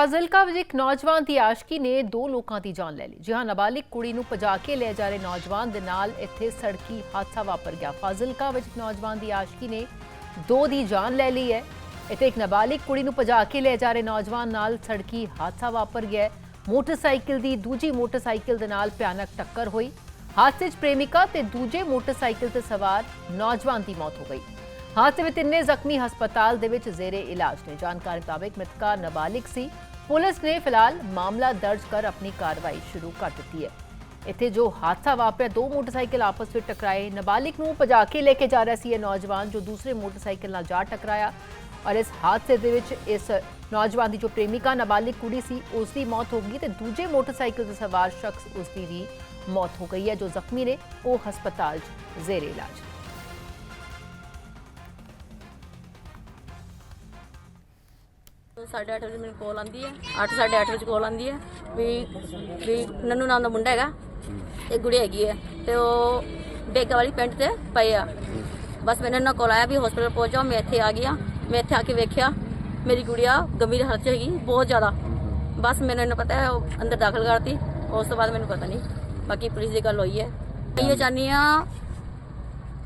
ਫਾਜ਼ਿਲਕਾ ਵਿੱਚ ਇੱਕ ਨੌਜਵਾਨ ਦੀ ਆਸ਼ਕੀ ਨੇ ਦੋ ਲੋਕਾਂ ਦੀ ਜਾਨ ਲੈ ਲਈ। ਜਿਹਾਂ ਨਾਬਾਲਿਗ ਕੁੜੀ ਨੂੰ ਭਜਾ ਕੇ ਲੈ ਜਾ ਰਹੇ ਨੌਜਵਾਨ ਦੇ ਨਾਲ ਇੱਥੇ ਸੜਕੀ ਹਾਦਸਾ ਵਾਪਰ ਗਿਆ। ਫਾਜ਼ਿਲਕਾ ਵਿੱਚ ਇੱਕ ਨੌਜਵਾਨ ਦੀ ਆਸ਼ਕੀ ਨੇ ਦੋ ਦੀ ਜਾਨ ਲੈ ਲਈ ਹੈ। ਇੱਥੇ ਇੱਕ ਨਾਬਾਲਿਗ ਕੁੜੀ ਨੂੰ ਭਜਾ ਕੇ ਲੈ ਜਾ ਰਹੇ ਨੌਜਵਾਨ ਨਾਲ ਸੜਕੀ ਹਾਦਸਾ ਵਾਪਰ ਗਿਆ ਮੋਟਰਸਾਈਕਲ ਦੀ ਦੂਜੀ ਮੋਟਰਸਾਈਕਲ ਦੇ ਨਾਲ ਭਿਆਨਕ ਟੱਕਰ ਹੋਈ। ਹਾਦਸੇ 'ਚ ਪ੍ਰੇਮਿਕਾ ਤੇ ਦੂਜੇ ਮੋਟਰਸਾਈਕਲ ਤੇ ਸਵਾਰ ਨੌਜਵਾਨ ਦੀ ਮੌਤ ਹੋ ਗਈ। ਹਾਦਸੇ ਵਿੱਚ ਤਿੰਨੇ ਜ਼ਖਮੀ ਹਸਪਤਾਲ ਦੇ ਵਿੱਚ ਜ਼ੇਰੇ ਇਲਾਜ ਨੇ। ਜਾਣਕਾਰੀ ਮੁਤਾਬਕ ਮ੍ਰਿਤਕਾ ਨਾਬਾਲਿਗ ਸੀ। ਪੁਲਿਸ ਨੇ ਫਿਲਹਾਲ ਮਾਮਲਾ ਦਰਜ ਕਰ ਆਪਣੀ ਕਾਰਵਾਈ ਸ਼ੁਰੂ ਕਰ ਦਿੱਤੀ ਹੈ। ਇੱਥੇ ਜੋ ਹਾਦਸਾ ਵਾਪਰਿਆ, ਦੋ ਮੋਟਰਸਾਈਕਲ ਆਪਸ ਵਿੱਚ ਟਕਰਾਏ। ਨਾਬਾਲਿਗ ਨੂੰ ਭਜਾ ਕੇ ਲੈ ਕੇ ਜਾ ਰਿਹਾ ਸੀ ਇਹ ਨੌਜਵਾਨ ਜੋ ਦੂਸਰੇ ਮੋਟਰਸਾਈਕਲ ਨਾਲ ਜਾ ਟਕਰਾਇਆ ਔਰ ਇਸ ਹਾਦਸੇ ਦੇ ਵਿੱਚ ਇਸ ਨੌਜਵਾਨ ਦੀ ਜੋ ਪ੍ਰੇਮਿਕਾ ਨਾਬਾਲਿਗ ਕੁੜੀ ਸੀ ਉਸ ਦੀ ਮੌਤ ਹੋ ਗਈ ਤੇ ਦੂਜੇ ਮੋਟਰਸਾਈਕਲ ਤੇ ਸਵਾਰ ਸ਼ਖਸ ਉਸ ਦੀ ਵੀ ਮੌਤ ਹੋ ਗਈ ਹੈ, ਜੋ ਜ਼ਖਮੀ ਨੇ, ਉਹ ਹਸਪਤਾਲ 'ਚ ਜ਼ੇਰੇ ਇਲਾਜ ਨੇ। ਸਾਢੇ ਅੱਠ ਵਜੇ ਮੈਨੂੰ ਕਾਲ ਆਂਦੀ ਹੈ। 8 ਸਾਢੇ ਅੱਠ ਵਜੇ ਕਾਲ ਆਂਦੀ ਹੈ ਵੀ ਵੀ ਨੰਨੂ ਨਾਮ ਦਾ ਮੁੰਡਾ ਹੈਗਾ ਤੇ ਗੁੜੀ ਹੈਗੀ ਹੈ ਤੇ ਉਹ ਬੇਗਾ ਵਾਲੀ ਪਿੰਡ ਤੇ ਪਏ ਆ। ਬਸ ਮੈਨੂੰ ਨਾ ਕਾਲ ਆਇਆ ਵੀ ਹਸਪੀਟਲ ਪਹੁੰਚ ਮੈਂ ਇੱਥੇ ਆ ਗਿਆ ਮੈਂ ਇੱਥੇ ਆ ਕੇ ਵੇਖਿਆ ਮੇਰੀ ਗੁੜੀਆ ਗੰਭੀਰ ਹਾਲਤ 'ਚ ਹੈਗੀ ਬਹੁਤ ਜ਼ਿਆਦਾ। ਬਸ ਮੈਨੂੰ ਇਹਨਾਂ ਪਤਾ ਹੈ ਉਹ ਅੰਦਰ ਦਾਖਲ ਕਰਤੀ ਉਸ ਤੋਂ ਬਾਅਦ ਮੈਨੂੰ ਪਤਾ ਨਹੀਂ ਬਾਕੀ ਪੁਲਿਸ ਦੀ ਗੱਲ ਹੋਈ ਹੈ। ਇਹ ਚਾਹੁੰਦੀ ਆ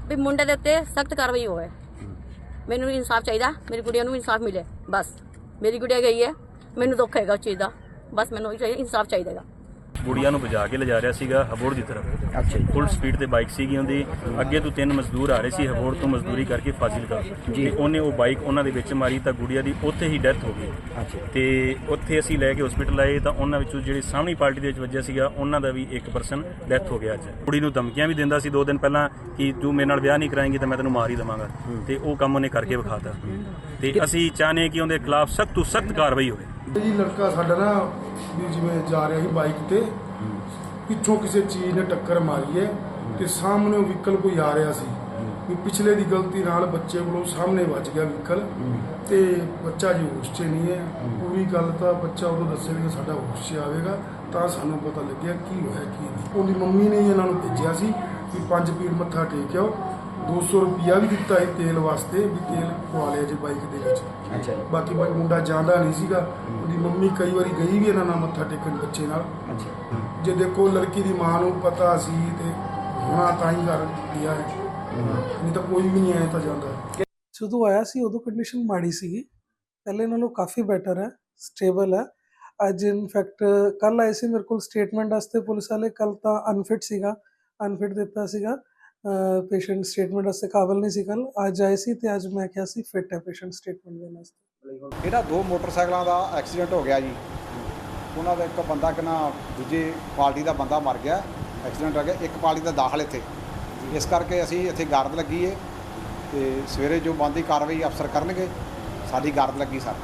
ਵੀ ਮੁੰਡੇ ਦੇ ਉੱਤੇ ਸਖਤ ਕਾਰਵਾਈ ਹੋਵੇ। ਮੈਨੂੰ ਇਨਸਾਫ ਚਾਹੀਦਾ ਮੇਰੀ ਗੁੜੀਆ ਨੂੰ ਇਨਸਾਫ ਮਿਲੇ ਬਸ। ਮੇਰੀ ਗੁੜੀਆ ਗਈ ਹੈ, ਮੈਨੂੰ ਦੁੱਖ ਹੈਗਾ ਉਸ ਚੀਜ਼ ਦਾ। ਬਸ ਮੈਨੂੰ ਉਹੀ ਚਾਹੀਦਾ ਇਨਸਾਫ ਚਾਹੀਦਾ ਹੈਗਾ। ਗੁੜੀਆ ਨੂੰ ਭਜਾ ਕੇ ਲਿਜਾ ਰਿਹਾ ਸੀਗਾ ਹਬੋੜ ਦੀ ਤਰਫ। ਅੱਛਾ ਜੀ। ਫੁੱਲ ਸਪੀਡ ਤੇ ਬਾਈਕ ਸੀਗੀ ਉਹਦੀ। ਅੱਗੇ ਤੋਂ ਤਿੰਨ ਮਜ਼ਦੂਰ ਆ ਰਹੇ ਸੀ ਹਬੋੜ ਤੋਂ ਮਜ਼ਦੂਰੀ ਕਰਕੇ ਫਾਜ਼ਿਲਕਾ। ਤੇ ਉਹਨੇ ਉਹ ਬਾਈਕ ਉਹਨਾਂ ਦੇ ਵਿੱਚ ਮਾਰੀ ਤਾਂ ਗੁੜੀਆ ਦੀ ਉੱਥੇ ਹੀ ਡੈਥ ਹੋ ਗਈ। ਅੱਛਾ ਤੇ ਉੱਥੇ ਅਸੀਂ ਲੈ ਕੇ ਹਸਪੀਟਲ ਆਏ ਤਾਂ ਉਹਨਾਂ ਵਿੱਚੋਂ ਜਿਹੜੇ ਸਾਹਮਣੀ ਪਾਰਟੀ ਦੇ ਵਿੱਚ ਵੱਜਿਆ ਸੀਗਾ ਉਹਨਾਂ ਦਾ ਵੀ ਇੱਕ ਪਰਸਨ ਡੈਥ ਹੋ ਗਿਆ ਅੱਜ। ਕੁੜੀ ਨੂੰ ਧਮਕੀਆਂ ਵੀ ਦਿੰਦਾ ਸੀ ਦੋ ਦਿਨ ਪਹਿਲਾਂ ਕਿ ਤੂੰ ਮੇਰੇ ਨਾਲ ਵਿਆਹ ਨਹੀਂ ਕਰਾਏਂਗੀ ਤਾਂ ਮੈਂ ਤੈਨੂੰ ਮਾਰ ਹੀ ਦੇਵਾਂਗਾ। ਤੇ ਉਹ ਕੰਮ ਉਹਨੇ ਕਰਕੇ ਵਿਖਾਤਾ। ਤੇ ਅਸੀਂ ਚਾਹੁੰਦੇ ਹਾਂ ਕਿ ਉਹਦੇ ਖਿਲਾਫ ਸਖਤ ਤੋਂ ਸਖਤ ਕਾਰਵਾਈ ਹੋਵੇ। ਜੀ ਲੜਕਾ ਸਾਡਾ ਨਾ ਵੀ ਜਿਵੇਂ ਜਾ ਰਿਹਾ ਸੀ ਬਾਈਕ ਤੇ, ਪਿੱਛੋਂ ਕਿਸੇ ਚੀਜ਼ ਨੇ ਟੱਕਰ ਮਾਰੀ ਹੈ ਤੇ ਸਾਹਮਣੇ ਵਹੀਕਲ ਕੋਈ ਆ ਰਿਹਾ ਸੀ। ਵੀ ਪਿਛਲੇ ਦੀ ਗਲਤੀ ਨਾਲ ਬੱਚੇ ਕੋਲੋਂ ਸਾਹਮਣੇ ਵੱਜ ਗਿਆ ਵਹੀਕਲ ਤੇ ਬੱਚਾ ਜੀ ਹੋਸ਼ 'ਚ ਨਹੀਂ ਹੈ। ਪੂਰੀ ਗੱਲ ਤਾਂ ਬੱਚਾ ਉਦੋਂ ਦੱਸੇਗਾ ਸਾਡਾ ਹੋਸ਼ 'ਚ ਆਵੇਗਾ, ਤਾਂ ਸਾਨੂੰ ਪਤਾ ਲੱਗਿਆ ਕੀ ਹੋਇਆ, ਕੀ ਨਹੀਂ। ਉਹਦੀ ਮੰਮੀ ਨੇ ਇਹਨਾਂ ਨੂੰ ਭੇਜਿਆ ਸੀ ਵੀ ਪੰਜ ਪੀਰ ਮੱਥਾ ਟੇਕ ਆਓ। 200 ਰੁਪਿਆ ਵੀ ਦਿੱਤਾ ਸੀ ਤੇਲ ਵਾਸਤੇ ਵੀ ਤੇਲ ਪਵਾ ਲਿਆ ਜੇ ਬਾਈਕ ਦੇ ਵਿੱਚ। ਅੱਛਾ ਬਾਕੀ ਬਾਈ ਮੁੰਡਾ ਜਾਂਦਾ ਨਹੀਂ ਸੀਗਾ। ਉਹਦੀ ਮੰਮੀ ਕਈ ਵਾਰੀ ਗਈ ਵੀ ਇਹਨਾਂ ਨਾਲ ਮੱਥਾ ਟੇਕਣ ਬੱਚੇ ਨਾਲ। ਅੱਛਾ। ਜੇ ਦੇਖੋ ਲੜਕੀ ਦੀ ਮਾਂ ਨੂੰ ਪਤਾ ਸੀ ਤੇ ਹੁਣਾ ਤਾਂ ਹੀ ਕਰ ਦਿਆ ਹੈ। ਨਹੀਂ ਤਾਂ ਕੋਈ ਵੀ ਨਹੀਂ ਆਇਆ ਤਾਂ ਜਾਂਦਾ। ਜਦੋਂ ਆਇਆ ਸੀ ਉਦੋਂ ਕੰਡੀਸ਼ਨ ਮਾੜੀ ਸੀਗੀ। ਪਹਿਲੇ ਨਾਲੋਂ ਕਾਫੀ ਬੈਟਰ ਹੈ ਸਟੇਬਲ ਹੈ। ਅੱਜ ਇਨਫੈਕਟ ਕੱਲ ਆਏ ਸੀ ਮੇਰੇ ਕੋਲ ਸਟੇਟਮੈਂਟ ਵਾਸਤੇ ਪੁਲਿਸ ਵਾਲੇ। ਕੱਲ ਤਾਂ ਅਨਫਿਟ ਸੀਗਾ ਅਨਫਿਟ ਦਿੱਤਾ ਸੀਗਾ। ਪੇਸ਼ੈਂਟ ਸਟੇਟਮੈਂਟ ਵਾਸਤੇ ਕਾਬਲ ਨਹੀਂ ਸੀ ਕੱਲ ਅੱਜ ਆਏ ਸੀ ਤੇ ਅੱਜ ਮੈਂ ਕਿਹਾ ਸੀ ਫਿਟ ਹੈ ਪੇਸ਼ੈਂਟ ਸਟੇਟਮੈਂਟ ਦੇਣ ਵਾਸਤੇ। ਜਿਹੜਾ ਦੋ ਮੋਟਰਸਾਈਕਲਾਂ ਦਾ ਐਕਸੀਡੈਂਟ ਹੋ ਗਿਆ ਜੀ? ਉਹਨਾਂ ਦਾ ਇੱਕ ਬੰਦਾ ਕਿਨਾ ਦੂਜੇ ਪਾਰਟੀ ਦਾ ਬੰਦਾ ਮਰ ਗਿਆ। ਐਕਸੀਡੈਂਟ ਹੋ ਗਿਆ। ਇੱਕ ਪਾਰਟੀ ਦਾ ਦਾਖਲ ਇੱਥੇ। ਇਸ ਕਰਕੇ ਅਸੀਂ ਇੱਥੇ ਗਾਰਡ ਲੱਗੀ ਏ ਤੇ ਸਵੇਰੇ ਜੋ ਬੰਦੀ ਕਾਰਵਾਈ ਅਫਸਰ ਕਰਨਗੇ। ਸਾਡੀ ਗਾਰਡ ਲੱਗੀ ਸਰ।